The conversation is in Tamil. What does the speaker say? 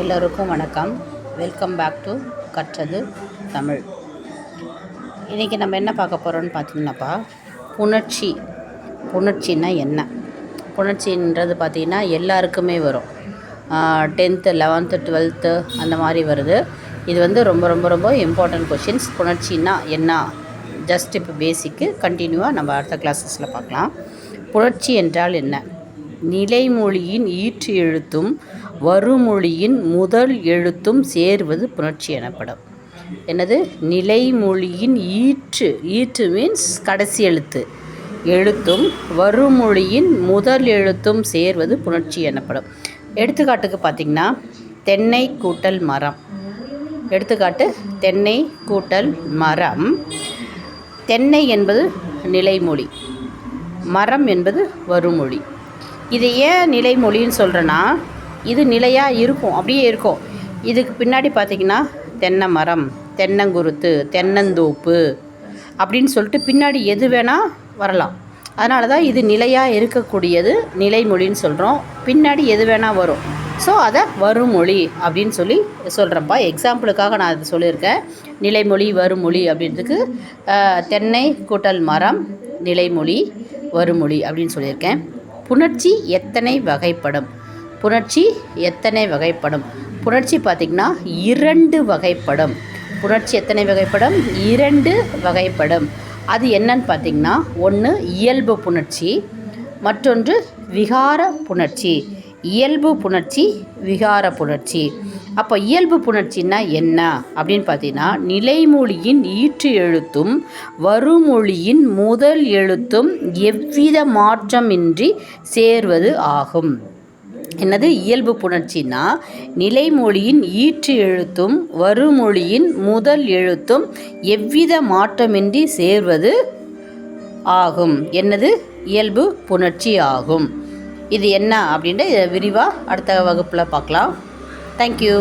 எல்லோருக்கும் வணக்கம். வெல்கம் பேக் டு கற்றது தமிழ். இன்றைக்கி நம்ம என்ன பார்க்க போகிறோம்னு பார்த்தீங்கன்னாப்பா புணர்ச்சி. புணர்ச்சின்னா என்ன? புணர்ச்சின்றது பார்த்திங்கன்னா எல்லாருக்குமே வரும். டென்த்து லெவன்த்து டுவெல்த்து அந்த மாதிரி வருது. இது வந்து ரொம்ப ரொம்ப ரொம்ப இம்பார்ட்டன்ட் கொஷின்ஸ் புணர்ச்சின்னா என்ன? ஜஸ்ட் இப்போ பேசிக்கு கண்டினியூவாக நம்ம அடுத்த கிளாஸஸில் பார்க்கலாம். புணர்ச்சி என்றால் என்ன? நிலைமொழியின் ஈற்று எழுத்தும் வருமொழியின் முதல் எழுத்தும் சேர்வது புணர்ச்சி எனப்படும். என்னது? நிலைமொழியின் ஈற்று ஈற்று மீன்ஸ் கடைசி எழுத்து. எழுத்தும் வருமொழியின் முதல் எழுத்தும் சேர்வது புணர்ச்சி எனப்படும். எடுத்துக்காட்டுக்கு பார்த்திங்கன்னா தென்னை கூட்டல் மரம். எடுத்துக்காட்டு தென்னை கூட்டல் மரம். தென்னை என்பது நிலைமொழி. மரம் என்பது வருமொழி. இது ஏன் நிலைமொழின்னு சொல்கிறேன்னா இது நிலையாக இருக்கும் அப்படியே இருக்கும். இதுக்கு பின்னாடி பார்த்திங்கன்னா தென்னை மரம் தென்னங்குருத்து தென்னந்தோப்பு அப்படின்னு சொல்லிட்டு பின்னாடி எது வேணால் வரலாம். அதனால தான் இது நிலையாக இருக்கக்கூடியது நிலைமொழின்னு சொல்கிறோம் பின்னாடி எது வேணால் வரும். ஸோ அதை வருமொழி அப்படின்னு சொல்லி சொல்கிறப்பா எக்ஸாம்பிளுக்காக நான் அதை சொல்லியிருக்கேன். நிலைமொழி வருமொழி அப்படின்றதுக்கு தென்னை கூட்டல் மரம் நிலைமொழி வருமொழி அப்படின்னு சொல்லியிருக்கேன். புணர்ச்சி எத்தனை வகைப்படும்? புணர்ச்சி எத்தனை வகைப்படும்? புணர்ச்சி பார்த்திங்கன்னா இரண்டு வகைப்படும். புணர்ச்சி எத்தனை வகைப்படும்? இரண்டு வகைப்படும். அது என்னன்னு பார்த்திங்கன்னா ஒன்று இயல்பு புணர்ச்சி மற்றொன்று விகார புணர்ச்சி. இயல்பு புணர்ச்சி விகார புணர்ச்சி. அப்போ இயல்பு புணர்ச்சின்னா என்ன? அப்படின்னு பார்த்தீங்கன்னா நிலைமொழியின் ஈற்று எழுத்தும் வருமொழியின் முதல் எழுத்தும் எவ்வித மாற்றமின்றி சேர்வது ஆகும். என்னது? இயல்பு புணர்ச்சின்னா நிலைமொழியின் ஈற்று எழுத்தும் வருமொழியின் முதல் எழுத்தும் எவ்வித மாற்றமின்றி சேர்வது ஆகும். என்னது? இயல்பு புணர்ச்சி ஆகும். இது என்ன அப்படின்ட்டு விரிவாக அடுத்த வகுப்பில் பார்க்கலாம். தேங்க்யூ